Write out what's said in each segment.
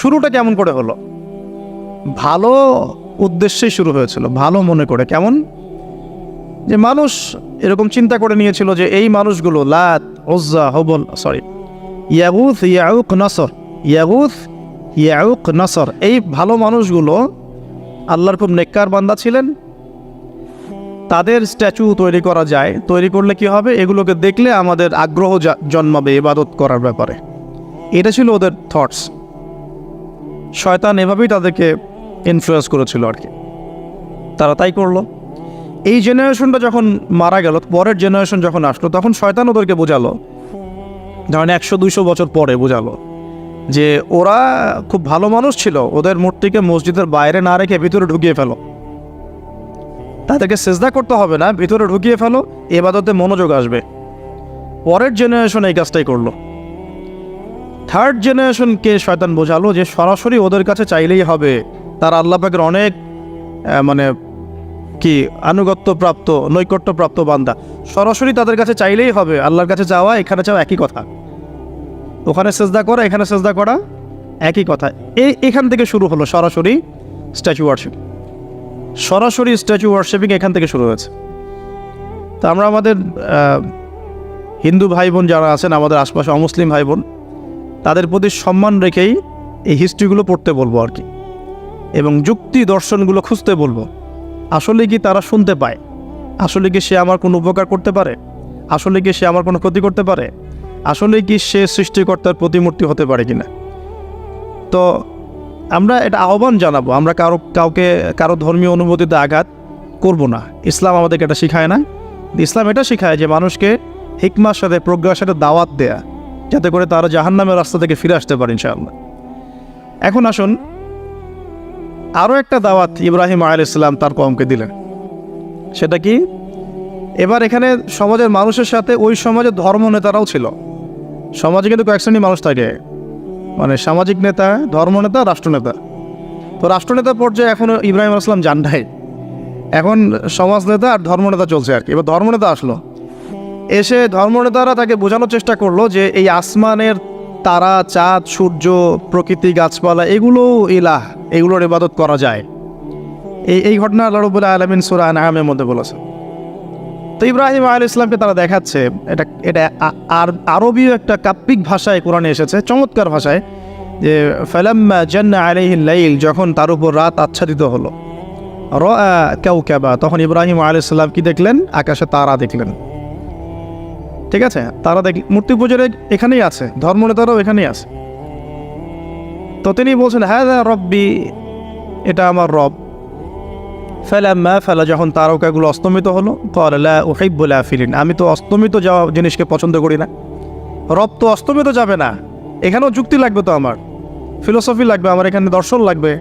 শুরুটা কেমন করে হলো? ভালো উদ্দেশ্যেই শুরু হয়েছিল, ভালো মনে করে। কেমন? যে মানুষ এরকম চিন্তা করে নিয়েছিল যে এই মানুষগুলো Lat Uzza Hubal sorry Yaghuth Yauq Nasr Yaghuth Yauq Nasr. এই ভালো মানুষগুলো আল্লাহর খুব নেককার বান্দা ছিলেন। তাদের স্ট্যাচু তৈরি করা যায়। তৈরি করলে কি হবে? এগুলোকে দেখলে আমাদের আগ্রহ জন্মাবে, ইবাদত করার ব্যাপারে। এটা ছিল ওদের থটস শয়তান এভাবেই তাদেরকে ইনফ্লুয়েন্স করেছিল আর কি। তারা তাই করল। এই জেনারেশনটা যখন মারা গেল, পরের জেনারেশন যখন আসলো, তখন শয়তান ওদেরকে বোঝালো। ধরেন একশো, দুইশো বছর পরে বোঝালো যে ওরা খুব ভালো মানুষ ছিল, ওদের মূর্তিকে মসজিদের বাইরে না রেখে ভিতরে ঢুকিয়ে ফেলো। তাদেরকে সেজদা করতে হবে না, ভিতরে ঢুকিয়ে ফেলো, এবাদতে মনোযোগ আসবে। পরের জেনারেশন এই কাজটাই করল। থার্ড জেনারেশনকে শয়তান বোঝালো যে সরাসরি ওদের কাছে চাইলেই হবে। তার আল্লাহ পাকের অনেক মানে কি আনুগত্য প্রাপ্ত নৈকট্য প্রাপ্ত বান্দা। সরাসরি তাদের কাছে চাইলেই হবে। আল্লাহর কাছে যাওয়া, এখানে চাওয়া একই কথা। ওখানে সেজদা করা, এখানে সেজদা করা একই কথা। এই, এখান থেকে শুরু হলো সরাসরি স্ট্যাচু ওয়ার্শিপ সরাসরি স্ট্যাচু ওয়ার্শিপিং এখান থেকে শুরু হয়েছে। তা আমরা আমাদের হিন্দু ভাই বোন যারা আছেন, আমাদের আশপাশে অমুসলিম ভাই বোন তাদের প্রতি সম্মান রেখেই এই হিস্ট্রিগুলো পড়তে বলব আর কি। এবং যুক্তি দর্শনগুলো খুঁজতে বলব। আসলে কি তারা শুনতে পায়? আসলে কি সে আমার কোনো উপকার করতে পারে? আসলে কি সে আমার কোনো ক্ষতি করতে পারে? আসলে কি সে সৃষ্টিকর্তার প্রতিমূর্তি হতে পারে কি না তো আমরা এটা আহ্বান জানাব। আমরা কারও কাউকে কারও ধর্মীয় অনুভূতিতে আঘাত করব না। ইসলাম আমাদেরকে এটা শেখায় না। ইসলাম এটা শেখায় যে মানুষকে হিকমার সাথে, প্রজ্ঞার সাথে দাওয়াত দেয়া। যাতে করে তারা জাহান্নামের রাস্তা থেকে ফিরে আসতে পারে ইনশাআল্লাহ। এখন আসুন আরও একটা দাওয়াত ইব্রাহিম আল ইসলাম তার কমকে দিলেন। সেটা কি? এবার এখানে সমাজের মানুষের সাথে ওই সমাজের ধর্ম নেতারাও ছিল। সমাজে কিন্তু কয়েক শ্রেণির মানুষ থাকে। মানে সামাজিক নেতা ধর্মনেতা রাষ্ট্রনেতা তো রাষ্ট্রনেতা পর্যায়ে এখন ইব্রাহিম আসলাম যান নাই। এখন সমাজ নেতা আর ধর্মনেতা চলছে আর কি। এবার ধর্মনেতা আসলো। এসে ধর্মনেতারা তাকে বোঝানোর চেষ্টা করল যে এই আসমানের তারা, চাঁদ, সূর্য, প্রকৃতি, গাছপালা এগুলো ইলাহ, এগুলোর ইবাদত করা যায়। এই এই ঘটনা আল্লাহ আলমিন সুরা নামের মধ্যে বলেছে তো ইব্রাহিম আল ইসলামকে তারা দেখাচ্ছে, এটা এটা আর, আরবীয় একটা কাব্যিক ভাষায় কোরআনে এসেছে, চমৎকার ভাষায়, যে ফালাম্মা জান্না আলাইহিল লাইল, যখন তার উপর রাত আচ্ছাদিত হলো। র কেউ কেবা তখন ইব্রাহিম আল ইসলাম কি দেখলেন? আকাশে তারা দেখলেন। ঠিক আছে? তারা দেখ, মূর্তি পুজোর এখানেই আছে, ধর্মনেতারাও এখানেই আছে। তো তিনি বলছেন হ্যাঁ রব্বি, এটা আমার রব। ফেলাম্মা ফেলা, যখন তারকাগুলো অস্তমিত হলো কলা ওহিবুল আফিলিন আমি তো অস্তমিত যাওয়া জিনিসকে পছন্দ করি না। রব তো অস্তমিত যাবে না। এখানেও যুক্তি লাগবে তো আমার। ফিলোসফি লাগবে, আমার এখানে দর্শন লাগবে।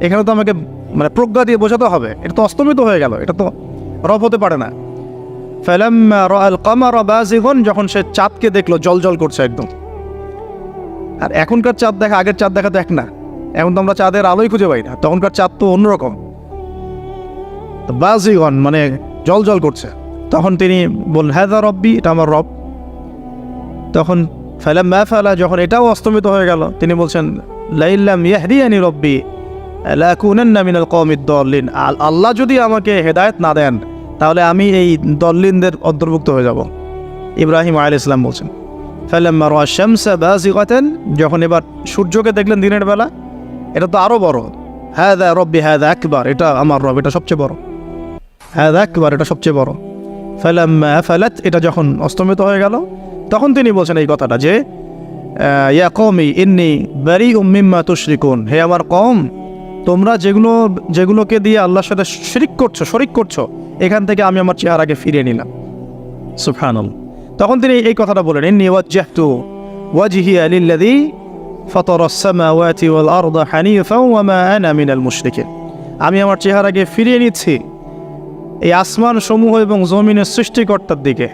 এখানে তো আমাকে মানে প্রজ্ঞা দিয়ে বোঝাতে হবে। এটা তো অস্তমিত হয়ে গেল। এটা তো রব হতে পারে না। যখন সে চাঁদকে দেখল জল জল করছে একদম। আর এখনকার চাঁদ দেখা, আগের চাঁদ দেখা এক না। এখন তো আমরা চাঁদের আলোই খুঁজে পাই না, তখনকার চাঁদ তো অন্যরকম। বাজিগন মানে জল জল করছে। তখন তিনি বললেন হ্যাঁ রব্বি, এটা আমার রব। তখন ফেলাম ম্যা ফেলা, যখন এটাও অস্তমিত হয়ে গেল, তিনি বলছেন লাইল্লাম ইয়াহদিয়ানি রব্বি লাকুনান্না মিনাল দল্লিন। আল্লাহ যদি আমাকে হেদায়েত না দেন তাহলে আমি এই দল্লিনদের অন্তর্ভুক্ত হয়ে যাব। ইব্রাহিম আল ইসলাম বলছেন বাজিগাতান যখন এবার সূর্যকে দেখলেন দিনের বেলা, এটা তো আরও বড়। হ্যাঁ দা রব্বি হ্যাঁ দা একবার এটা আমার রব, এটা সবচেয়ে বড়। হ্যাঁ দা একবার এটা সবচেয়ে বড়। ফালাম্মা ফালাত এটা যখন অস্তমিত হয়ে গেল, তখন তিনি বলছেন এই কথাটা যে ইয়া কওমি ইন্নি বারি উম্মিম্মা তুশরিকুন হে আমার কম তোমরা যেগুলো, যেগুলোকে দিয়ে আল্লাহর সাথে শিরিক করছ, শরিক করছ এখান থেকে আমি আমার চেহারাকে ফিরিয়ে নিলাম। সুফানুল তখন তিনি এই কথাটা বলেন ইন্নি ওয়াজ্জাহতু ওয়াজহি আলিল্লাযী ফাতারা আস-সামাওয়াতি ওয়াল আরদা হানিফা ওয়া মা আনা মিনাল মুশরিকিন। আমি আমার চেহারাকে ফিরিয়ে নিচ্ছি এই আসমান সমূহ এবং জমিনের সৃষ্টিকর্তার দিকে।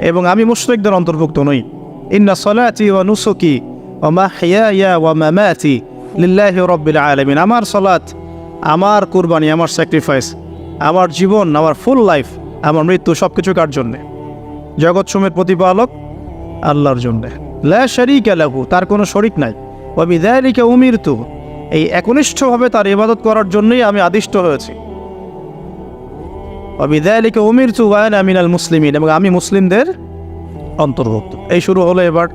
এবং আমি মুশরিকদের অন্তর্ভুক্ত নই। ইন্না সলাতি ওয়া নুসুকি ওয়া মাহইয়ায়া ওয়া মামাতি লিল্লাহি রাব্বিল আলামিন। আমার সালাত আমার কুরবানি, আমার স্যাক্রিফাইস আমার জীবন, আমার ফুল লাইফ আমার মৃত্যু সব কিছু কার জন্যে? জগৎ সমের প্রতিপালক আল্লাহর জন্যে। লা শারিকা লাহু, তার কোনো শরিক নাই। অবিদায়লিকে উমিরতু, এই একনিষ্ঠভাবে তার ইবাদত করার জন্যই আমি আদিষ্ট হয়েছি। অবিদায়লিকে উমিরতু ওয়ান আমিনাল মুসলিমিন, এবং আমি মুসলিমদের অন্তর্ভুক্ত। এই শুরু হলো এবার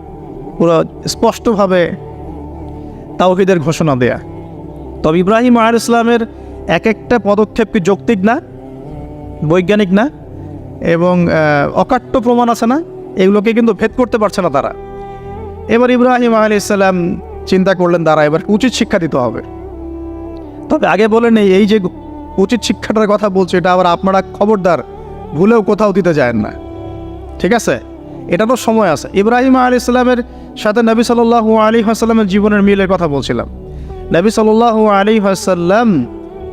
পুরো স্পষ্টভাবে তাওহিদের ঘোষণা দেয়া। তবে ইব্রাহিম আল ইসলামের এক একটা পদক্ষেপ কি যৌক্তিক না? বৈজ্ঞানিক না? এবং অকাট্য প্রমাণ আছে না? এগুলোকে কিন্তু ভেদ করতে পারছে না তারা। এবার ইব্রাহিম আলী ইসলাম চিন্তা করলেন তারা এবার উচিত শিক্ষা দিতে হবে। তবে আগে বলে নেই এই যে উচিত শিক্ষাটার কথা বলছে, এটা আবার আপনারা খবরদার, ভুলেও কোথাও দিতে যায় না। ঠিক আছে? এটা তো সময় আছে। ইব্রাহিম আলী ইসলামের সাথে নবী সাল্লাহ আলী হাসাল্লামের জীবনের মিলের কথা বলছিলাম। নবী সাল্লাহ আলী হাসাল্লাম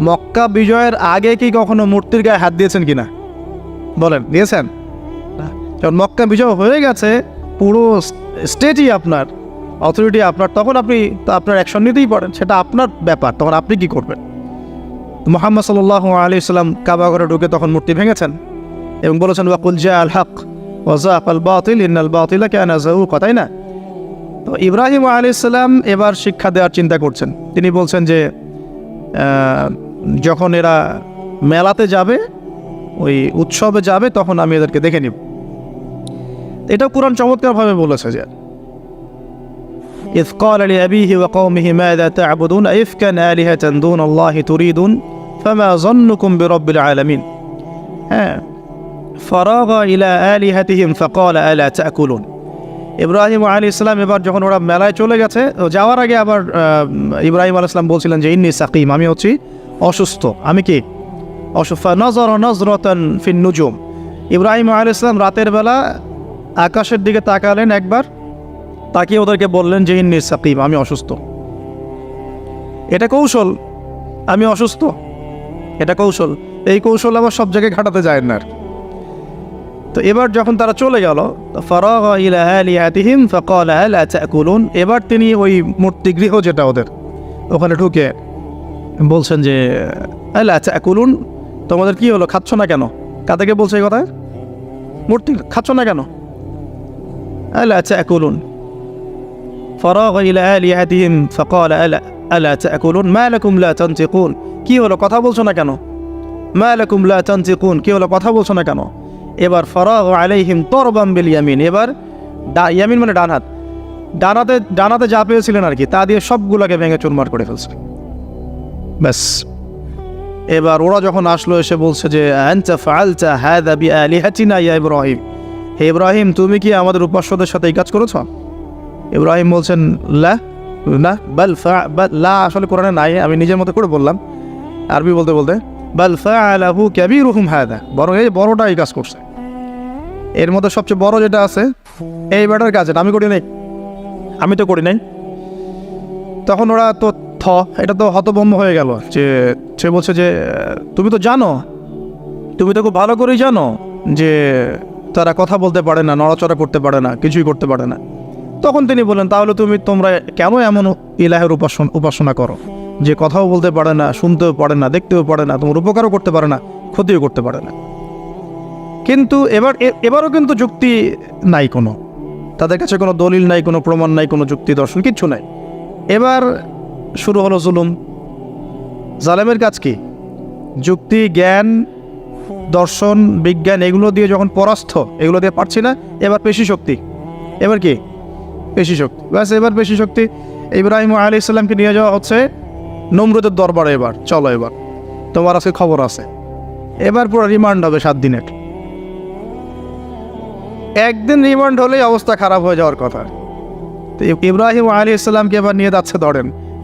মক্কা বিজয়ের আগে কি কখনো মূর্তির গায়ে হাত দিয়েছেন কিনা? বলেন, দিয়েছেন। যখন মক্কা বিজয় হয়ে গেছে, পুরো স্টেটই আপনার, অথরিটি আপনার, তখন আপনি আপনার অ্যাকশন নিতেই পারেন, সেটা আপনার ব্যাপার, তখন আপনি কি করবেন? মোহাম্মদ সাল্লাহ আলী ইসলাম কাবাগরে ঢুকে তখন মূর্তি ভেঙেছেন এবং বলেছেন ওয়াকুল জা আল হক ওয়াজাক আল বাতিল, ইন্নাল বাতিলা কেন কথাই না? তো ইব্রাহিম আলী ইসলাম এবার শিক্ষা দেওয়ার চিন্তা করছেন। তিনি বলছেন যে যখন এরা মেলাতে যাবে ওই উৎসবে যাবে তখন আমি এদেরকে দেখে নিব এটা কোরআন চমৎকারভাবে বলেছে যে إذ قال لأبيه وقومه ماذا تعبدون أئفكا آلهة دون الله تريدون فما ظنكم برب العالمين হ্যাঁ فراغ إلى آلهتهم فقال ألا تأكلون ইব্রাহিম আলী ইসলাম এবার যখন ওরা মেলায় চলে গেছে তো যাওয়ার আগে আবার আহ, ইব্রাহিম আলী ইসলাম বলছিলেন যে ইন্নি সাকিম আমি হচ্ছি অসুস্থ। আমি কি? অসুস্থ নজর নজরতন ফিন নুজুম। ইব্রাহিম আলী ইসলাম রাতের বেলা আকাশের দিকে তাকালেন একবার। তাকিয়ে ওদেরকে বললেন যে ইন্নি সাকিম, আমি অসুস্থ। এটা কৌশল। আমি অসুস্থ। এটা কৌশল। এই কৌশল আবার সব জায়গায় ঘাটাতে যায় না আর। তো এবার যখন তারা চলে গেল এবার তিনি ওই মূর্তি গৃহ যেটা ওদের, ওখানে ঢুকে বলছেন যে আচ্ছা তাকুলুন তোমাদের কি হলো? খাচ্ছ না কেন? কাদেরকে বলছে এই কথা? মূর্তি, খাচ্ছ না কেন? আলা তাকুলুন ফরাগ ইলা আলিহাতিহিম ফাকাল আলা আলা তাকুলুন মা লাকুম লা তানতিকুন। কি হলো? কথা বলছো না কেন? মা লাকুম লা তানতিকুন। কি হলো? কথা বলছো না কেন? এবার ফরাগ আলাইহিম তরবাম বিল ইয়ামিন। এবার ডা- ইয়ামিন মানে ডান হাত। ডানাতে ডানাতে যা পেয়েছিলেন আর কি তা দিয়ে সবগুলোকে ভেঙে চুরমার করে ফেলছে। ব্যাস। এবার ওরা যখন আসলো, এসে বলছে যে ইয়া ইব্রাহিম। হে ইব্রাহিম, তুমি কি আমাদের উপাস্যদের সাথে এই কাজ করেছ? ইব্রাহিম বলছেন, লা, না ফা লা আসলে কোরআনে নাই, আমি নিজের মতো করে বললাম। আরবি বলতে বলতে, বাল ফাআলাহু কাবীরুহুম হাদা বড় এই বড়টা এই কাজ করছে। এর মধ্যে সবচেয়ে বড় যেটা আছে, এই ব্যাটার কাজ আমি করি নাই। আমি তো করি নাই। তখন ওরা তো এটা তো হতভম্ব হয়ে গেল যে, সে বলছে যে, তুমি তো জানো, তুমি তো খুব ভালো করেই জানো যে, তারা কথা বলতে পারে না, নড়াচড়া করতে পারে না, কিছুই করতে পারে না। তখন তিনি বললেন, তাহলে তুমি, তোমরা কেন এমন ইলাহের উপাসনা উপাসনা করো? যে কথাও বলতে পারে না, শুনতেও পারে না, দেখতেও পারে না, তোমার উপকারও করতে পারে না, ক্ষতিও করতে পারে না। কিন্তু এবার এবারও কিন্তু যুক্তি নাই কোনো। তাদের কাছে কোনো দলিল নাই, কোনো প্রমাণ নাই, কোনো যুক্তি দর্শন, কিচ্ছু নাই। এবার শুরু হলো জুলুম। জালেমের কাজ কি? যুক্তি, জ্ঞান, দর্শন, বিজ্ঞান, এগুলো দিয়ে যখন পরাস্ত, এগুলো দিয়ে পারছি না, এবার পেশি শক্তি। এবার কি? পেশি শক্তি। ব্যাস, এবার পেশি শক্তি। ইব্রাহিম আলী ইসলামকে নিয়ে যাওয়া হচ্ছে নমরুদের দরবারে এবার। চলো এবার। তোমার আজকে খবর আছে। এবার পুরো রিমান্ড হবে সাত দিনের। একদিন রিমান্ড হলেই অবস্থা খারাপ হয়ে যাওয়ার কথা। তো ইব্রাহিম আলী ইসলামকে এবার নিয়ে যাচ্ছে ধরেন।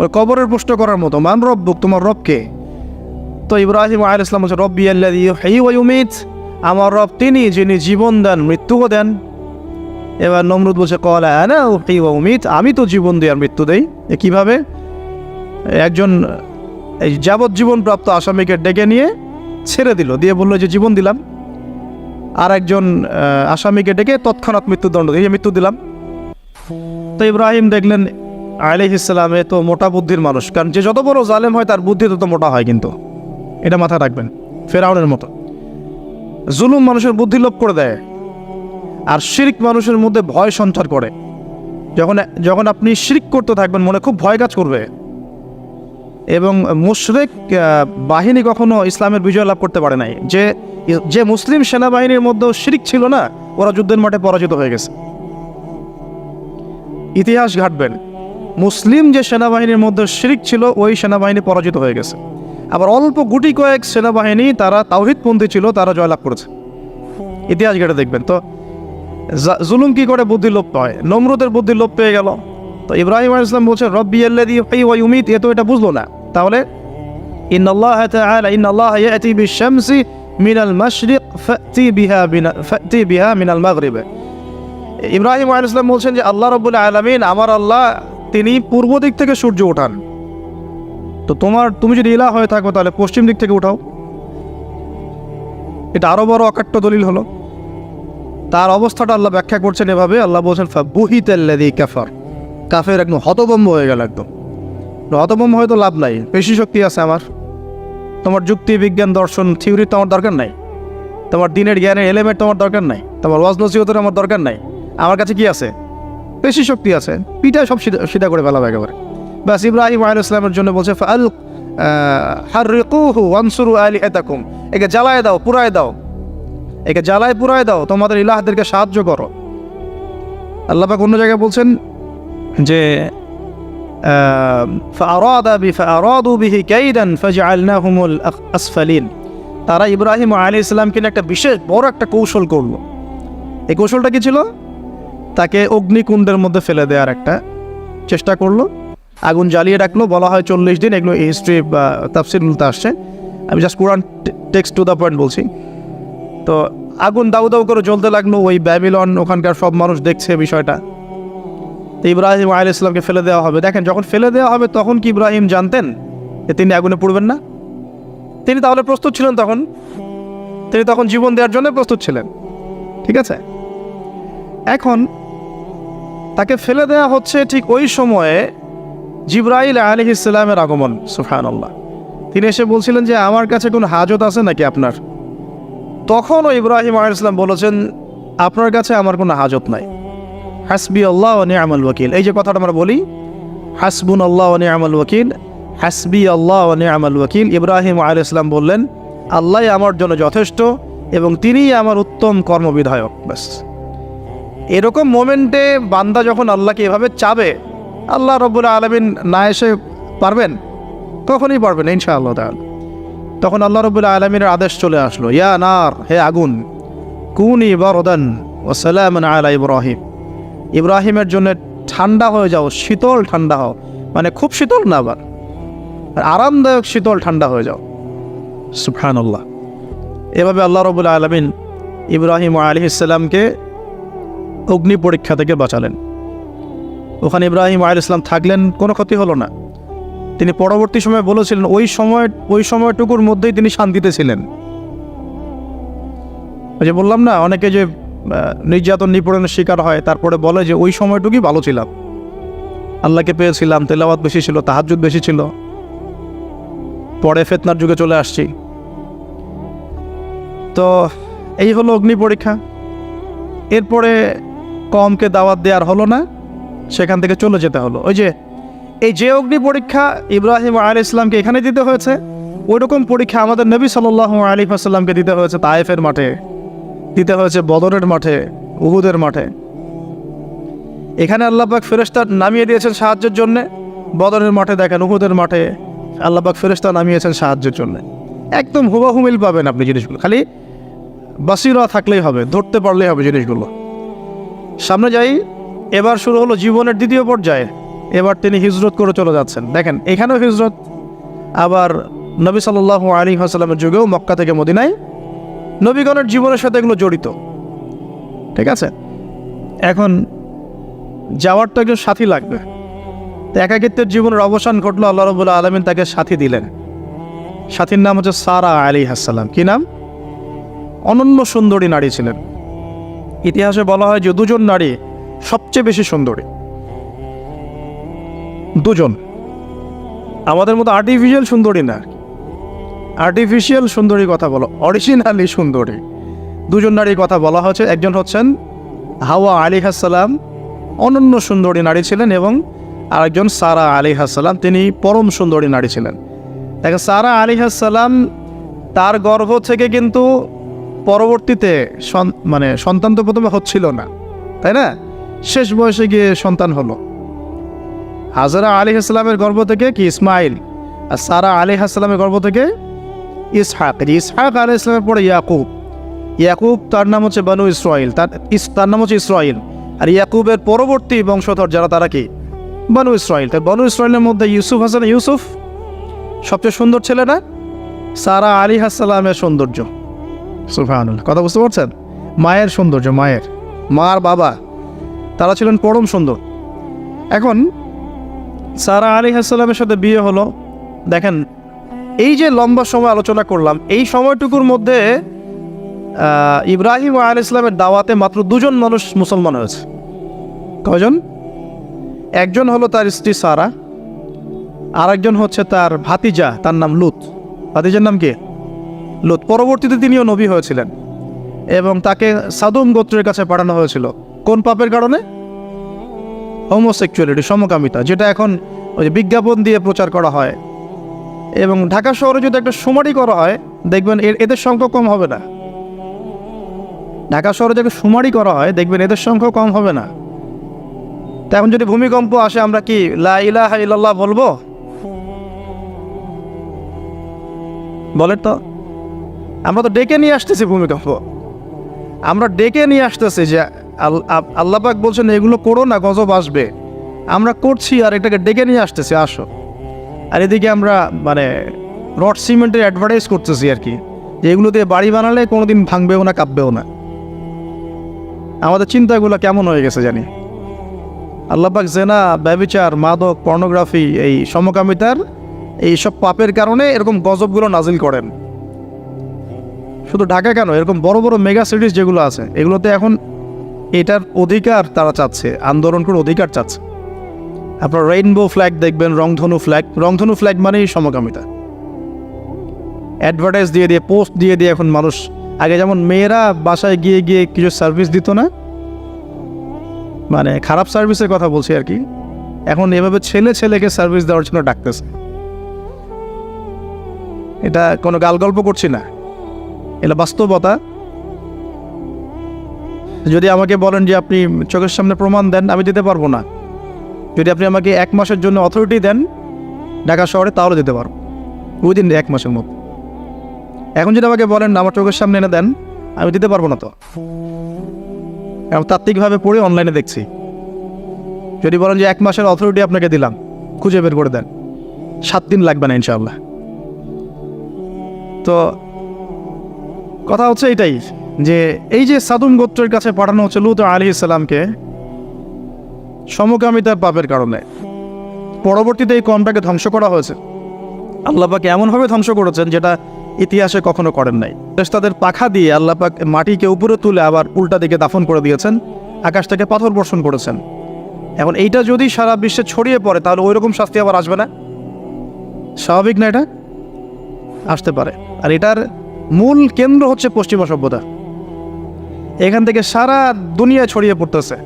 ওই কবরের প্রশ্ন করার মতো। মান রব বুক, তোমার রব কে? তো ইব্রাহিম আল ইসলাম বলছে, রব্বি আল্লাহ হেই ওয়ুমিত আমার রব তিনি যিনি জীবন দেন, মৃত্যুও দেন। এবার নমরুদ বলছে, কলা না উমিত, আমি তো জীবন দিই আর মৃত্যু দেই। এ কীভাবে? একজন এই যাবজ্জীবন প্রাপ্ত আসামিকে ডেকে নিয়ে ছেড়ে দিল, দিয়ে বলল যে, জীবন দিলাম। আর একজন আসামিকে ডেকে তৎক্ষণাৎ মৃত্যুদণ্ড দিয়ে, মৃত্যু দিলাম। তো ইব্রাহিম দেখলেন আলিহ ইসলামে তো মোটা বুদ্ধির মানুষ। কারণ যে যত বড় জালেম হয়, তার বুদ্ধি তত মোটা হয় কিন্তু। এটা মাথায় রাখবেন। ফেরাউনের মতো। জুলুম মানুষের বুদ্ধি লোপ করে দেয়। আর শিরিক মানুষের মধ্যে ভয় সঞ্চার করে। যখন যখন আপনি শিরিক করতে থাকবেন, মনে খুব ভয় কাজ করবে। এবং মুশরেক বাহিনী কখনো ইসলামের বিজয় লাভ করতে পারে নাই। যে যে মুসলিম সেনাবাহিনীর মধ্যেও শিরিক ছিল না, ওরা যুদ্ধের মাঠে পরাজিত হয়ে গেছে। ইতিহাস ঘাটবেন। মুসলিম যে সেনাবাহিনীর মধ্যে শিরিক ছিল, ওই সেনাবাহিনী পরাজিত হয়ে গেছে। আবার অল্প গুটি কয়েক সেনাবাহিনী তারা তাওহিদপন্থী ছিল, তারা জয়লাভ করেছে। ইতিহাস ঘেটে দেখবেন, তো জুলুম কি করে বুদ্ধি লোপ পায়? নমরুদের বুদ্ধি লোপ পেয়ে গেল। তো ইব্রাহিম আলাইহিস সালাম বলছে, রব্বি আল্লাযী হাই ওয়া ইউমিত এ তো এটা বুঝলো না। তাহলে ইন আল্লাহ বিহা বিহা মিনাল ইব্রাহিম আলাইহিস বলছেন যে, আল্লাহ রাব্বুল আলামিন, আমার আল্লাহ তিনি পূর্ব দিক থেকে সূর্য ওঠান। তো তোমার, তুমি যদি ইলা হয়ে থাকো তাহলে পশ্চিম দিক থেকে উঠাও। এটা আরও বড় অকাট্য দলিল হলো। তার অবস্থাটা আল্লাহ ব্যাখ্যা করছেন এভাবে। আল্লাহ বলছেন বুহিতাল্লাদি কাফার। কাফের একদম হতবম্ব হয়ে গেল একদম। হতবম্ব হয়তো লাভ নাই। পেশি শক্তি আছে আমার। তোমার যুক্তি, বিজ্ঞান, দর্শন, থিওরি তোমার দরকার নাই। তোমার দিনের জ্ঞানের এলিমেন্ট তোমার দরকার নাই। তোমার ওয়াজ নসিহতের আমার দরকার নাই। আমার কাছে কি আছে? বেশি শক্তি আছে। পিঠা সব সিধা করে ফেলাবে একেবারে। বাস ইব্রাহিম আল ইসলামের জন্য বলছে ফাল হারিকুহু ওয়ানসুরু আলী এতাকুম একে জ্বালায় দাও পুরায় দাও। একে জ্বালায় পুরায় দাও, তোমাদের ইলাহদেরকে সাহায্য করো। আল্লাপাক অন্য জায়গায় বলছেন যে তারা ইব্রাহিম আলী ইসলামকে একটা বিশেষ বড় একটা কৌশল করল। এই কৌশলটা কি ছিল? তাকে অগ্নিকুণ্ডের মধ্যে ফেলে দেওয়ার একটা চেষ্টা করল। আগুন জ্বালিয়ে রাখল, বলা হয় চল্লিশ দিন। এগুলো হিস্ট্রি বা তাফসিরুলতে আসছে। আমি just Quran text to the point বলছি। তো আগুন দাউ দাউ করে জ্বলতে লাগল, ওই ব্যাবিলন, ওখানকার সব মানুষ দেখছে বিষয়টা। তো ইব্রাহিম আল ইসলামকে ফেলে দেওয়া হবে। দেখেন, যখন ফেলে দেওয়া হবে, তখন কি ইব্রাহিম জানতেন যে তিনি আগুনে পড়বেন না? তিনি তাহলে প্রস্তুত ছিলেন তখন? তিনি তখন জীবন দেওয়ার জন্য প্রস্তুত ছিলেন। ঠিক আছে? এখন তাকে ফেলে দেওয়া হচ্ছে ঠিক ওই সময়ে জিব্রাইল আলহ ইসলামের আগমন সুফান তিনি এসে বলছিলেন যে, আমার কাছে কোনো হাজত আছে নাকি আপনার? তখনও ইব্রাহিম আল ইসলাম বলেছেন, আপনার কাছে আমার কোনো হাজত নাই। হাসবি আল্লাহ ও নিয়ামল ওয়াকিল। এই যে কথাটা আমরা বলি হাসবুন আল্লাহ ও নিয়ামল ওয়াকিল হাসবি আল্লাহ ও নিয়ামল ওয়াকিল। ইব্রাহিম আল ইসলাম বললেন, আল্লাহ আমার জন্য যথেষ্ট এবং তিনিই আমার উত্তম কর্মবিধায়ক। ব্যাস। এরকম মোমেন্টে বান্দা যখন আল্লাহকে এভাবে চাবে, আল্লাহ রব্বুল আলমিন না এসে পারবেন? কখনই পারবেন, ইনশাআল্লাহ তাহলে তখন আল্লাহ রব্বুল আলমিনের আদেশ চলে আসলো, ইয়া নার, হে আগুন, কুনি ও সালাম আলা ইব্রাহিম। ইব্রাহিমের জন্য ঠান্ডা হয়ে যাও, শীতল ঠান্ডা হও। মানে খুব শীতল না আবার আরামদায়ক শীতল ঠান্ডা হয়ে যাও। সুফানুল্লাহ এভাবে আল্লাহ রবুল আলমিন ইব্রাহিম আলী ইসলামকে অগ্নি পরীক্ষা থেকে বাঁচালেন। ওখানে ইব্রাহিম আল ইসলাম থাকলেন, কোনো ক্ষতি হলো না। তিনি পরবর্তী সময় বলেছিলেন, ওই সময়, ওই সময়টুকুর মধ্যেই তিনি শান্তিতে ছিলেন। যে বললাম না, অনেকে যে নির্যাতন নিপীড়নের শিকার হয়, তারপরে বলে যে, ওই সময়টুকুই ভালো ছিলাম। আল্লাহকে পেয়েছিলাম, তেলাওয়াত বেশি ছিল তাহাজুদ বেশি ছিল। পরে ফেতনার যুগে চলে আসছি। তো, এই হলো অগ্নি পরীক্ষা। এরপরে কমকে দাওয়াত দেওয়ার হলো না, সেখান থেকে চলে যেতে হলো। ওই যে, এই যে অগ্নি পরীক্ষা ইব্রাহিম আলী ইসলামকে এখানে দিতে হয়েছে ওই রকম পরীক্ষা আমাদের নবী সাল আলী আসাল্লামকে দিতে হয়েছে তায়েফের মাঠে, দিতে হয়েছে বদরের মাঠে, উহুদের মাঠে। এখানে আল্লাহবাক ফেরেস্তা নামিয়ে দিয়েছেন সাহায্যের জন্যে, বদরের মাঠে দেখেন, উহুদের মাঠে আল্লাহবাক ফেরেস্তা নামিয়েছেন সাহায্যের জন্যে। একদম হুবাহুমিল পাবেন আপনি জিনিসগুলো, খালি বাসিরা থাকলেই হবে, ধরতে পারলেই হবে জিনিসগুলো। সামনে যাই, এবার শুরু হলো জীবনের দ্বিতীয় পর্যায়ে। এবার তিনি হিজরত করে চলে যাচ্ছেন। দেখেন, এখানেও হিজরত। আবার নবী সাল্লাহ আলী হাসালামের যুগেও মক্কা থেকে মদিনায় নবীগণের জীবনের সাথে এগুলো জড়িত। ঠিক আছে? এখন যাওয়ার তো একজন সাথী লাগবে। তো একাকিত্বের জীবনের অবসান ঘটলো, আল্লাহ রবুল্লা আলমিন তাকে সাথী দিলেন। সাথীর নাম হচ্ছে সারা আলী হাসালাম কি নাম? অনন্য সুন্দরী নারী ছিলেন। ইতিহাসে বলা হয় যে দুজন নারী সবচেয়ে বেশি সুন্দরী। দুজন। আমাদের মতো আর্টিফিশিয়াল সুন্দরী না আর্টিফিশিয়াল সুন্দরী কথা বলো অরিজিনালি সুন্দরী। দুজন নারীর কথা বলা হচ্ছে একজন হচ্ছেন হাওয়া আলী হাসালাম অনন্য সুন্দরী নারী ছিলেন এবং আরেকজন সারা আলী হাসালাম তিনি পরম সুন্দরী নারী ছিলেন। দেখেন, সারা আলী হাসালাম তার গর্ভ থেকে কিন্তু পরবর্তীতে মানে সন্তান তো প্রথমে হচ্ছিল না, তাই না? শেষ বয়সে গিয়ে সন্তান হলো। হাজারা আলী ইসলামের গর্ভ থেকে কি ইসমাইল? আর সারা আলী ইসলামের গর্ভ থেকে ইসহাক। ইসহাক আলী ইসলামের পরে ইয়াকুব। ইয়াকুব তার নাম হচ্ছে বানু ইসরাইল। তার ইস- তার নাম হচ্ছে ইসরাইল। আর ইয়াকুবের পরবর্তী বংশধর যারা, তারা কি? বানু ইসরাইল। তাই বানু ইসরাইলের মধ্যে ইউসুফ হাসান ইউসুফ? সবচেয়ে সুন্দর ছেলে না সারা আলী হাসালামের সৌন্দর্য। কথা বুঝতে পারছেন? মায়ের সৌন্দর্য, মায়ের। মার বাবা, তারা ছিলেন পরম সুন্দর। এখন সারা আলী হাসালামের সাথে বিয়ে হলো। দেখেন, এই যে লম্বা সময় আলোচনা করলাম, এই সময়টুকুর মধ্যে ইব্রাহিম আল ইসলামের দাওয়াতে মাত্র দুজন মানুষ মুসলমান হয়েছে। কজন একজন হলো তার স্ত্রী সারা আর একজন হচ্ছে তার ভাতিজা, তার নাম লুত। ভাতিজার নাম কি? লুত। পরবর্তীতে তিনিও নবী হয়েছিলেন এবং তাকে সাদুম গোত্রের কাছে পাঠানো হয়েছিল। কোন পাপের কারণে? হোমোসেক্সুয়ালিটি সমকামিতা, যেটা এখন ওই বিজ্ঞাপন দিয়ে প্রচার করা হয়। এবং ঢাকা শহরে যদি একটা সুমারি করা হয়, দেখবেন এদের সংখ্যা কম হবে না। ঢাকা শহরে যদি সুমারি করা হয়, দেখবেন এদের সংখ্যা কম হবে না। তা এখন যদি ভূমিকম্প আসে, আমরা কি লা বলব? বলেন তো। আমরা তো ডেকে নিয়ে আসতেছি ভূমিকম্প। আমরা ডেকে নিয়ে আসতেছি যে আল্লাপাক বলছেন, এগুলো করো না, গজব আসবে। আমরা করছি আর এটাকে ডেকে নিয়ে আসতেছি, আসো। আর এদিকে আমরা মানে রড সিমেন্টের অ্যাডভার্টাইজ করতেছি আর কি, যে এগুলো দিয়ে বাড়ি বানালে কোনোদিন ভাঙবেও না, কাঁপবেও না। আমাদের চিন্তাগুলো কেমন হয়ে গেছে জানি। আল্লাপাক জেনা, ব্যবিচার, মাদক পর্নোগ্রাফি এই সমকামিতার এই সব পাপের কারণে এরকম গজবগুলো নাজিল করেন। শুধু ঢাকা কেন? এরকম বড় বড় মেগা সিরিজ যেগুলো আছে, এগুলোতে এখন এটার অধিকার তারা চাচ্ছে আন্দোলন করে অধিকার চাচ্ছে। আপনার রেইনবো ফ্ল্যাগ দেখবেন, রংধনু ফ্ল্যাগ রংধনু ফ্ল্যাগ মানেই সমকামিতা। অ্যাডভার্টাইজ দিয়ে দিয়ে পোস্ট দিয়ে দিয়ে এখন মানুষ, আগে যেমন মেয়েরা বাসায় গিয়ে গিয়ে কিছু সার্ভিস দিত না মানে খারাপ সার্ভিসের কথা বলছি আর কি, এখন এভাবে ছেলে ছেলেকে সার্ভিস দেওয়ার জন্য ডাকতেছে। এটা কোনো গাল গল্প করছি না। এটা বাস্তবতা। যদি আমাকে বলেন যে আপনি চোখের সামনে প্রমাণ দেন, আমি দিতে পারব না। যদি আপনি আমাকে এক মাসের জন্য অথরিটি দেন, ঢাকা শহরে, তাহলে দিতে পারব। উইদিন এক মাসের মধ্যে। এখন যদি আমাকে বলেন, আমার চোখের সামনে এনে দেন, আমি দিতে পারব না তো? তাত্ত্বিকভাবে পড়ে অনলাইনে দেখছি। যদি বলেন যে এক মাসের অথরিটি আপনাকে দিলাম, খুঁজে বের করে দেন। সাত দিন লাগবে না, ইনশাআল্লাহ। তো কথা হচ্ছে এটাই, যে এই যে সাদুম গোত্রের কাছে পাঠানো হচ্ছে লুত আলী ইসলামকে সমকামিতার পাপের কারণে। পরবর্তীতে এই কমটাকে ধ্বংস করা হয়েছে। আল্লাপাকে এমনভাবে ধ্বংস করেছেন যেটা ইতিহাসে কখনো করেন নাই। তাদের পাখা দিয়ে আল্লাপাক মাটিকে উপরে তুলে আবার উল্টা দিকে দাফন করে দিয়েছেন আকাশ থেকে পাথর বর্ষণ করেছেন। এখন এইটা যদি সারা বিশ্বে ছড়িয়ে পড়ে, তাহলে ওই রকম শাস্তি আবার আসবে না? স্বাভাবিক না এটা? আসতে পারে। আর এটার মূল কেন্দ্র হচ্ছে পশ্চিমা সভ্যতা। এখান থেকে সারা দুনিয়া ছড়িয়ে পড়তেছে।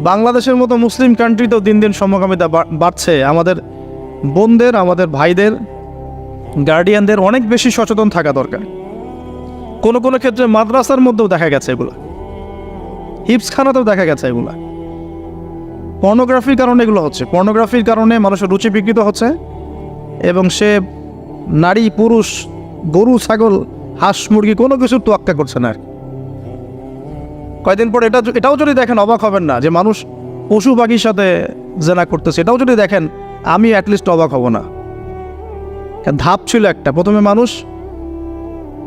বাংলাদেশের মতো মুসলিম কান্ট্রিতেও দিন দিন সমকামিতা বাড়ছে। আমাদের বোনদের, আমাদের ভাইদের গার্ডিয়ানদের অনেক বেশি সচেতন থাকা দরকার। কোনো কোনো ক্ষেত্রে মাদ্রাসার মধ্যেও দেখা গেছে এগুলো। হিপসখানাতেও দেখা গেছে এগুলো। পর্নোগ্রাফির কারণে এগুলো হচ্ছে। পর্নোগ্রাফির কারণে মানুষের রুচি বিকৃত হচ্ছে এবং সে নারী, পুরুষ গরু, ছাগল, হাঁস, মুরগি কোনো কিছুর তোয়াক্কা করছে না। কয়দিন পর এটা এটাও যদি দেখেন, অবাক হবেন না যে মানুষ পশু পাখির সাথে জেনা করতেছে। এটাও যদি দেখেন, আমি অ্যাটলিস্ট অবাক হব না। ধাপ ছিল একটা। প্রথমে মানুষ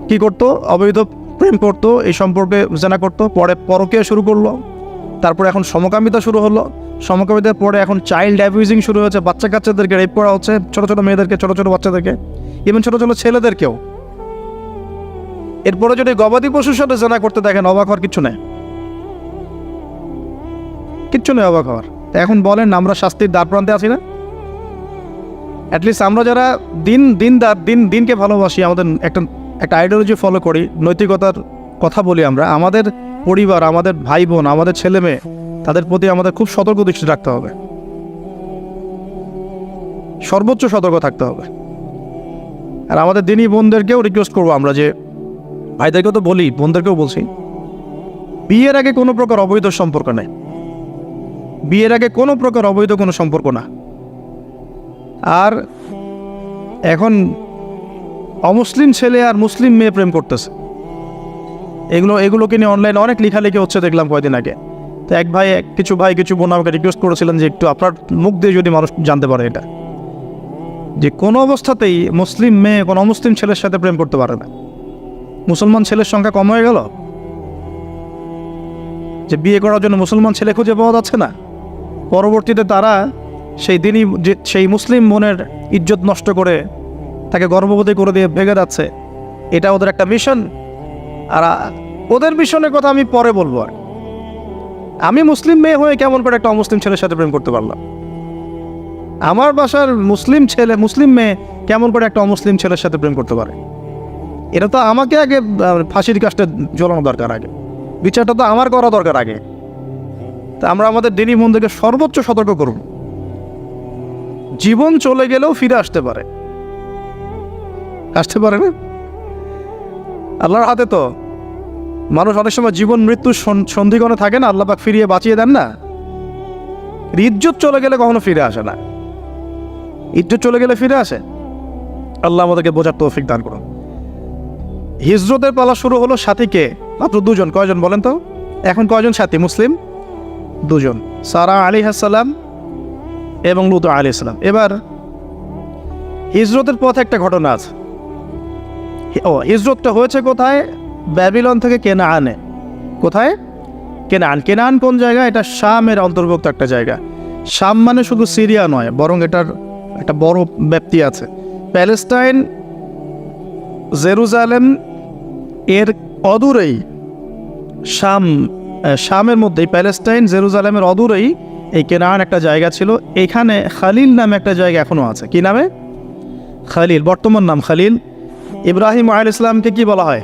কি করতো? অবৈধ প্রেম করতো, এই সম্পর্কে জেনা করতো, পরে পরকে শুরু করল। তারপরে এখন সমকামিতা শুরু হলো। সমকামিতার পরে এখন চাইল্ড অ্যাবিউজিং শুরু হয়েছে। বাচ্চা কাচ্চাদেরকে রেপ করা হচ্ছে। ছোটো ছোটো মেয়েদেরকে, ছোটো ছোটো বাচ্চাদেরকে। ইভেন ছোটো ছোটো ছেলেদেরকেও। এরপরে যদি গবাদি পশুর সাথে জানা করতে দেখেন, অবাক হওয়ার কিছু নেই। কিচ্ছু নেই অবাক হওয়ার। এখন বলেন, আমরা শাস্তির দ্বার প্রান্তে আছি না? অ্যাটলিস্ট আমরা যারা দিন দিন দার দিন, দিনকে ভালোবাসি, আমাদের একটা একটা আইডিওলজি ফলো করি, নৈতিকতার কথা বলি আমরা, আমাদের পরিবার, আমাদের ভাই বোন আমাদের ছেলে মেয়ে তাদের প্রতি আমাদের খুব সতর্ক দৃষ্টি রাখতে হবে। সর্বোচ্চ সতর্ক থাকতে হবে। আর আমাদের দিনই বোনদেরকেও রিকোয়েস্ট করব আমরা যে, ভাইদেরকেও তো বলি বোনদেরকেও বলছি। বিয়ের আগে কোনো প্রকার অবৈধ সম্পর্ক নেই। বিয়ের আগে কোনো প্রকার অবৈধ কোনো সম্পর্ক না। আর এখন অমুসলিম ছেলে আর মুসলিম মেয়ে প্রেম করতেছে। এগুলো, এগুলোকে নিয়ে অনলাইনে অনেক লেখালেখি হচ্ছে দেখলাম কয়দিন আগে। তো এক ভাই কিছু ভাই, কিছু বোন আমাকে রিকোয়েস্ট করেছিলেন যে একটু আপনার মুখ দিয়ে যদি মানুষ জানতে পারে এটা। যে কোনো অবস্থাতেই মুসলিম মেয়ে কোনো অমুসলিম ছেলের সাথে প্রেম করতে পারে না। মুসলমান ছেলের সংখ্যা কম হয়ে গেল? যে বিয়ে করার জন্য মুসলমান ছেলে খুঁজে পাওয়া যাচ্ছে না। পরবর্তীতে তারা সেই দিনই যে সেই মুসলিম বোনের ইজ্জত নষ্ট করে তাকে গর্ভবতী করে দিয়ে ভেঙে যাচ্ছে এটা ওদের একটা মিশন আর ওদের মিশনের কথা আমি পরে বলব আর। আমি মুসলিম মেয়ে হয়ে কেমন করে একটা অমুসলিম ছেলের সাথে প্রেম করতে পারলাম? আমার বাসার মুসলিম ছেলে, মুসলিম মেয়ে কেমন করে একটা অমুসলিম ছেলের সাথে প্রেম করতে পারে? এটা তো আমাকে আগে ফাঁসির কাজটা জ্বলানো দরকার আগে। বিচারটা তো আমার করা দরকার আগে। তা আমরা আমাদের দিনী বন্ধুকে সর্বোচ্চ সতর্ক করব। জীবন চলে গেলেও ফিরে আসতে পারে। আসতে পারে না? আল্লাহর হাতে তো মানুষ অনেক সময় জীবন মৃত্যুর সন্ধিগণে থাকে না, আল্লাহ ফিরিয়ে বাঁচিয়ে দেন না। ইজ্জত চলে গেলে কখনো ফিরে আসে না। ইজ্জত চলে গেলে ফিরে আসে? আল্লাহ আমাদেরকে বোঝার তৌফিক দান করুন। হিজরতের পালা শুরু হলো সাথীকে। মাত্র দুজন, কয়জন বলেন তো? এখন কয়জন সাথী? মুসলিম? দুজন। সারা আলী হাসালাম এবং লুত আলী ইসলাম এবার হিজরতের পথে একটা ঘটনা আছে। ও, হিজরতটা হয়েছে কোথায়? ব্যাবিলন থেকে কেনা আনে কোথায়? কেনান। কেনান কোন জায়গা? এটা শামের অন্তর্ভুক্ত একটা জায়গা। শাম মানে শুধু সিরিয়া নয়, বরং এটার একটা বড় ব্যাপ্তি আছে। প্যালেস্টাইন জেরুজালেম এর অদূরেই শাম শামের মধ্যেই, প্যালেস্টাইন জেরুজালেমের অদূরেই এই কেনান একটা জায়গা ছিল। এখানে খালিল নামে একটা জায়গা এখনও আছে। কি নামে? খালিল, বর্তমান নাম খালিল। ইব্রাহিম আল ইসলামকে কি বলা হয়?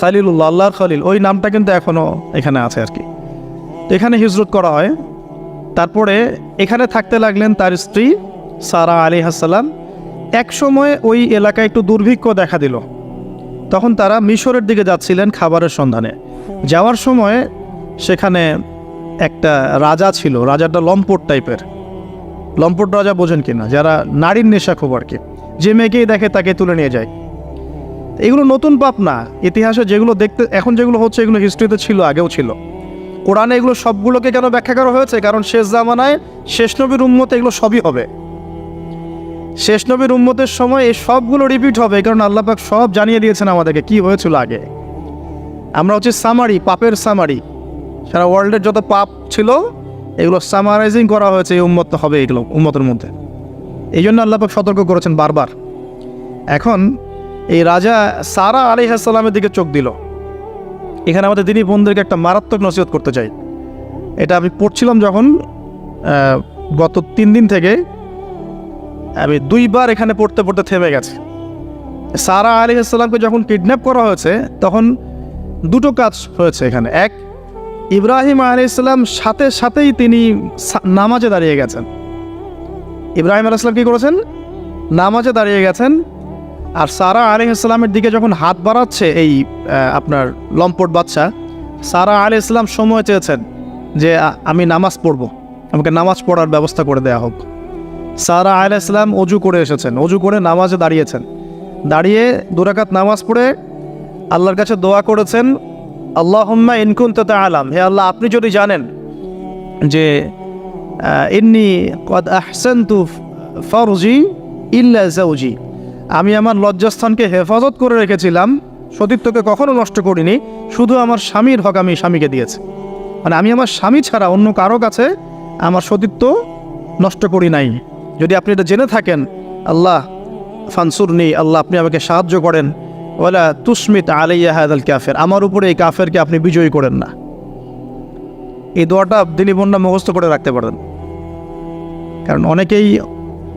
খালিলুল্লাহ, আল্লাহর খালিল। ওই নামটা কিন্তু এখনও এখানে আছে আর কি। এখানে হিজরত করা হয়। তারপরে এখানে থাকতে লাগলেন তার স্ত্রী সারা আলী হাসালাম এক সময় ওই এলাকায় একটু দুর্ভিক্ষ দেখা দিল। তখন তারা মিশরের দিকে যাচ্ছিলেন খাবারের সন্ধানে। যাওয়ার সময় সেখানে একটা রাজা ছিল, রাজাটা লম্পট টাইপের। লম্পট রাজা বোঝেন কিনা? যারা নারীর নেশা খুব আর কি। যে মেয়েকেই দেখে তাকে তুলে নিয়ে যায়। এগুলো নতুন পাপ না। ইতিহাসে যেগুলো দেখতে এখন যেগুলো হচ্ছে, এগুলো হিস্ট্রিতে ছিল, আগেও ছিল। কোরআনে এগুলো সবগুলোকে কেন ব্যাখ্যা করা হয়েছে? কারণ শেষ জামানায় শেষ নবীর উম্মতে এগুলো সবই হবে। শেষ নবীর উম্মতের সময় এই সবগুলো রিপিট হবে, কারণ আল্লাহ পাক সব জানিয়ে দিয়েছেন আমাদেরকে কি হয়েছিল আগে। আমরা হচ্ছে সামারি পাপের সামারি সারা ওয়ার্ল্ডের যত পাপ ছিল, এগুলো সামারাইজিং করা হয়েছে, এই উম্মত হবে এগুলো, উম্মতের মধ্যে। এই জন্য আল্লাহ পাক সতর্ক করেছেন বারবার। এখন এই রাজা সারা আলী হাসালামের দিকে চোখ দিল। এখানে আমাদের দিনী বন্ধুকে একটা মারাত্মক নসিহত করতে চাই। এটা আমি পড়ছিলাম যখন গত তিন দিন থেকে আমি দুইবার এখানে পড়তে পড়তে থেমে গেছে। সারা আলী আসসালামকে যখন কিডন্যাপ করা হয়েছে, তখন দুটো কাজ হয়েছে এখানে। এক, ইব্রাহিম আলী ইসলাম সাথে সাথেই তিনি নামাজে দাঁড়িয়ে গেছেন। ইব্রাহিম আলী ইসলাম কী করেছেন? নামাজে দাঁড়িয়ে গেছেন। আর সারা আলী ইসলামের দিকে যখন হাত বাড়াচ্ছে এই আপনার লম্পট বাচ্চা, সারা আলী ইসলাম সময় চেয়েছেন যে আমি নামাজ পড়ব। আমাকে নামাজ পড়ার ব্যবস্থা করে দেয়া হোক। সারা আলী ইসলাম অজু করে এসেছেন, অজু করে নামাজে দাঁড়িয়েছেন। দাঁড়িয়ে দুরাকাত নামাজ পড়ে আল্লাহর কাছে দোয়া করেছেন, আল্লাহম্মা ইনকুন তা আলাম হে আল্লাহ, আপনি যদি জানেন যে ইন্নি কদ আহসান্তু ফরজি ইল্লা জাউজি আমি আমার লজ্জাস্থানকে হেফাজত করে রেখেছিলাম। সতীত্বকে কখনো নষ্ট করিনি, শুধু আমার স্বামীর হক আমি স্বামীকে দিয়েছি। মানে আমি আমার স্বামী ছাড়া অন্য কারও কাছে আমার সতীত্ব নষ্ট করি নাই। যদি আপনি এটা জেনে থাকেন, আল্লাহ ফানসুর নেই আল্লাহ আপনি আমাকে সাহায্য করেন। ওলা তুসমিত আলাইয়া হায়দাল কাফের। আমার উপরে এই কাফেরকে আপনি বিজয়ী করেন না। এই দোয়াটা দিনী বন্যা মুখস্থ করে রাখতে পারেন কারণ অনেকেই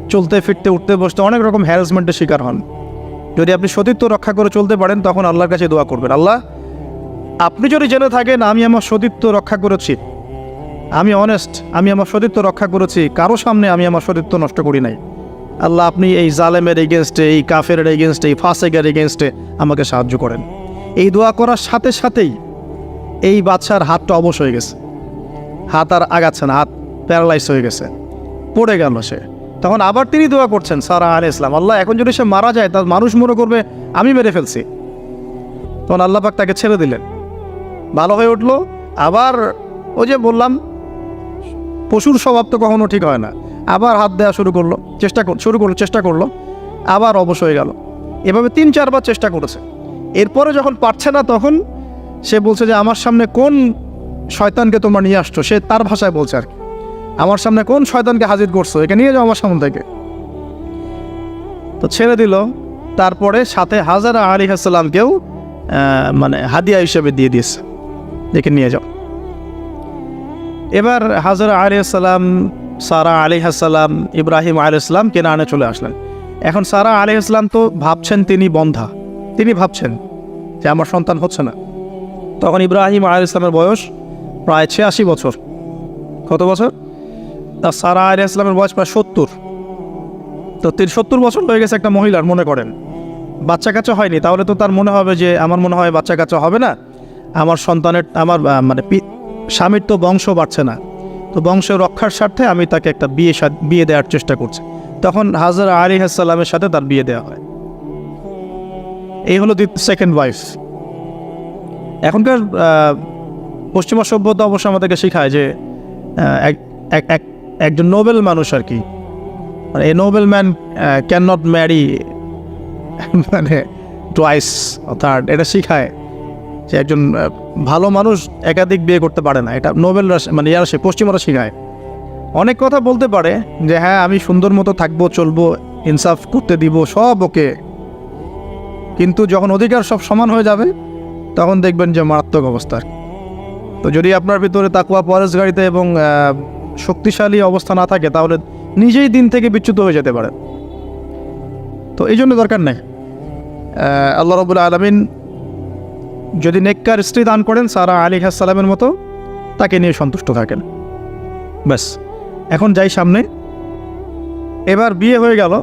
চলতে, ফিরতে, উঠতে, বসতে অনেক রকম হ্যারাসমেন্টের শিকার হন। যদি আপনি সতীত্ব রক্ষা করে চলতে পারেন, তখন আল্লাহর কাছে দোয়া করবেন। আল্লাহ, আপনি যদি জেনে থাকেন, আমি আমার সতীত্ব রক্ষা করেছি। আমি অনেস্ট আমি আমার সতীত্ব রক্ষা করেছি। কারও সামনে আমি আমার সতীত্ব নষ্ট করি নাই। আল্লাহ, আপনি এই জালেমের এগেনস্টে এই কাফের এগেনস্টে এই ফাসেকের এগেনস্টে আমাকে সাহায্য করেন। এই দোয়া করার সাথে সাথেই এই বাচ্চার হাতটা অবশ হয়ে গেছে। হাত আর আগাচ্ছে না, হাত প্যারালাইজ হয়ে গেছে। পড়ে গেল সে। তখন আবার তিনি দোয়া করছেন, সারা আল ইসলাম আল্লাহ, এখন যদি সে মারা যায়, তার মানুষ মনে করবে, আমি মেরে ফেলছি। তখন আল্লাহ পাক তাকে ছেড়ে দিলেন। ভালো হয়ে উঠল। আবার ওই যে বললাম, পশুর স্বভাব তো কখনো ঠিক হয় না। আবার হাত দেওয়া শুরু করল, চেষ্টা শুরু করল, চেষ্টা করল। আবার অবশ হয়ে গেল। এভাবে তিন, চারবার চেষ্টা করেছে। এরপরে যখন পারছে না তখন সে বলছে যে, আমার সামনে কোন শয়তানকে তোমরা নিয়ে আসছো? সে তার ভাষায় বলছে আর কি। আমার সামনে কোন শয়তানকে হাজির করছ? একে নিয়ে যাও আমার সামনে থেকে। তো ছেড়ে দিল। তারপরে সাথে হাজারা আলী হাসাল্লামকেও মানে হাদিয়া হিসেবে দিয়ে দিয়েছে। দেখে নিয়ে যাও। এবার হাজারা আলী আসসালাম সারা আলী হাসাল্লাম ইব্রাহিম আলী ইসলাম কেনানে চলে আসলেন। এখন সারা আলী ইসলাম তো ভাবছেন তিনি বন্ধা। তিনি ভাবছেন যে আমার সন্তান হচ্ছে না। তখন ইব্রাহিম আলী ইসলামের বয়স প্রায় ছিয়াশি বছর। কত বছর? তা সারা আলী ইসলামের বয়স প্রায় সত্তর। তো তিনি সত্তর বছর হয়ে গেছে একটা মহিলার, মনে করেন। বাচ্চা কাচ্চা হয়নি, তাহলে তো তার মনে হবে যে, আমার মনে হয় বাচ্চা কাচ্চা হবে না। আমার সন্তানের, আমার মানে স্বামীর তো বংশ বাড়ছে না। তো বংশ রক্ষার স্বার্থে আমি তাকে একটা বিয়ে বিয়ে দেওয়ার চেষ্টা করছি। তখন হাজার আলী হাসাল্লামের সাথে তার বিয়ে দেওয়া হয়। এই হলো সেকেন্ড ওয়াইফ এখনকার পশ্চিমা সভ্যতা অবশ্য আমাদেরকে শেখায় যে এক- এক- একজন নোবেল মানুষ আর কি। মানে a noble man can not marry মানে টুয়াইস থার্ড এটা শিখায় যে একজন ভালো মানুষ একাধিক বিয়ে করতে পারে না। এটা নোবেলরা মানে ইয়ারা সে পশ্চিমারা শিখায়। অনেক কথা বলতে পারে যে হ্যাঁ আমি সুন্দর মতো থাকব, চলবো, ইনসাফ করতে দিব, সব ওকে। কিন্তু যখন অধিকার সব সমান হয়ে যাবে, তখন দেখবেন যে মারাত্মক অবস্থার তো যদি আপনার ভিতরে তাকুয়া, পরেশ গাড়িতে এবং শক্তিশালী অবস্থা না থাকে, তাহলে নিজেই দিন থেকে বিচ্যুত হয়ে যেতে পারে। তো এই জন্য দরকার নেই। আল্লাহ রবুল্লা আলমিন যদি নেককার স্ত্রী দান করেন, সারা আলী সালামের মতো তাকে নিয়ে সন্তুষ্ট থাকেন। ব্যাস, এখন যাই সামনে। এবার বিয়ে হয়ে গেল।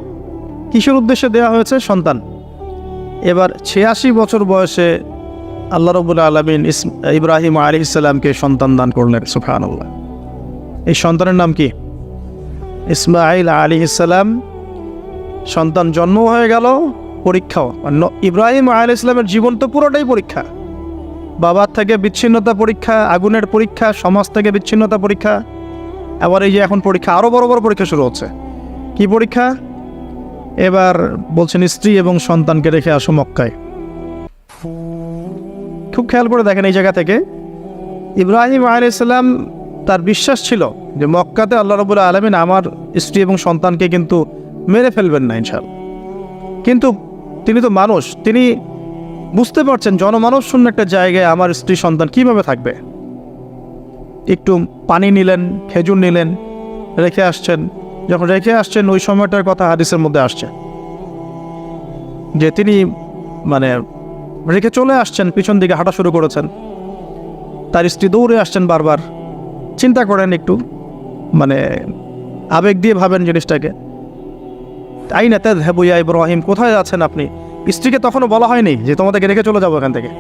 কিসের উদ্দেশ্যে দেওয়া হয়েছে? সন্তান। এবার ছিয়াশি বছর বয়সে আল্লাহ রবুল্লা আলমিন ইস ইব্রাহিম আলী ইসলামকে সন্তান দান করলেন সুফান আল্লাহ এই সন্তানের নাম কি? ইসমাইল আলী ইসলাম সন্তান জন্ম হয়ে গেল, পরীক্ষাও। ইব্রাহিম আলী ইসলামের জীবন তো পুরোটাই পরীক্ষা। বাবার থেকে বিচ্ছিন্নতা পরীক্ষা, আগুনের পরীক্ষা, সমাজ থেকে বিচ্ছিন্নতা পরীক্ষা। আবার এই যে এখন পরীক্ষা আরও বড় বড় পরীক্ষা শুরু হচ্ছে। কি পরীক্ষা? এবার বলছেন স্ত্রী এবং সন্তানকে রেখে আসো মক্কায়। খুব খেয়াল করে দেখেন এই জায়গা থেকে। ইব্রাহিম আলাইসাল্লাম তার বিশ্বাস ছিল যে মক্কাতে আল্লাহ রবুল্লা আলমিন আমার স্ত্রী এবং সন্তানকে কিন্তু মেরে ফেলবেন না ইনশাল কিন্তু তিনি তো মানুষ, তিনি বুঝতে পারছেন জনমানব শূন্য একটা জায়গায় আমার স্ত্রী, সন্তান কীভাবে থাকবে। একটু পানি নিলেন, খেজুর নিলেন, রেখে আসছেন। যখন রেখে আসছেন, ওই সময়টার কথা হাদিসের মধ্যে আসছে। যে তিনি মানে রেখে চলে আসছেন, পিছন দিকে হাঁটা শুরু করেছেন। তার স্ত্রী দৌড়ে আসছেন বারবার। চিন্তা করেন একটু মানে আবেগ দিয়ে ভাবেন জিনিসটাকে। তাই না তেদ হেবুয়া ইব্রাহিম, কোথায় আছেন আপনি? স্ত্রীকে তখনও বলা হয়নি যে তোমাদেরকে রেখে চলে যাব এখান থেকে।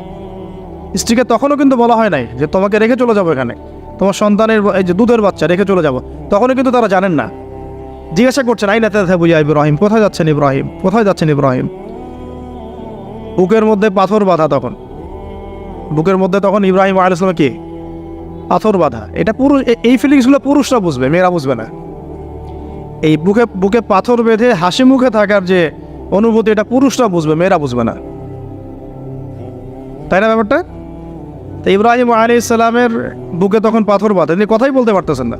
স্ত্রীকে তখনও কিন্তু বলা হয় নাই যে তোমাকে রেখে চলে যাব এখানে। তোমার সন্তানের, এই যে দুধের বাচ্চা, রেখে চলে যাব। তখনও কিন্তু তারা জানেন না। জিজ্ঞাসা করছেন আই না তেদ হেবুয়া ইব্রাহিম, কোথায় যাচ্ছেন ইব্রাহিম? কোথায় যাচ্ছেন ইব্রাহিম? বুকের মধ্যে পাথর বাঁধা তখন। বুকের মধ্যে তখন ইব্রাহিম আলাইসলামে কি? পাথর বাঁধা। এটা পুরুষ এই ফিলিংসগুলো পুরুষরা বুঝবে, মেয়েরা বুঝবে না। এই বুকে বুকে পাথর বেঁধে হাসি মুখে থাকার যে অনুভূতি, এটা পুরুষরা বুঝবে, মেয়েরা বুঝবে না। তাই না ব্যাপারটা? তো ইব্রাহিম আলী ইসলামের বুকে তখন পাথর বাঁধে। তিনি কথাই বলতে পারতেছেন না।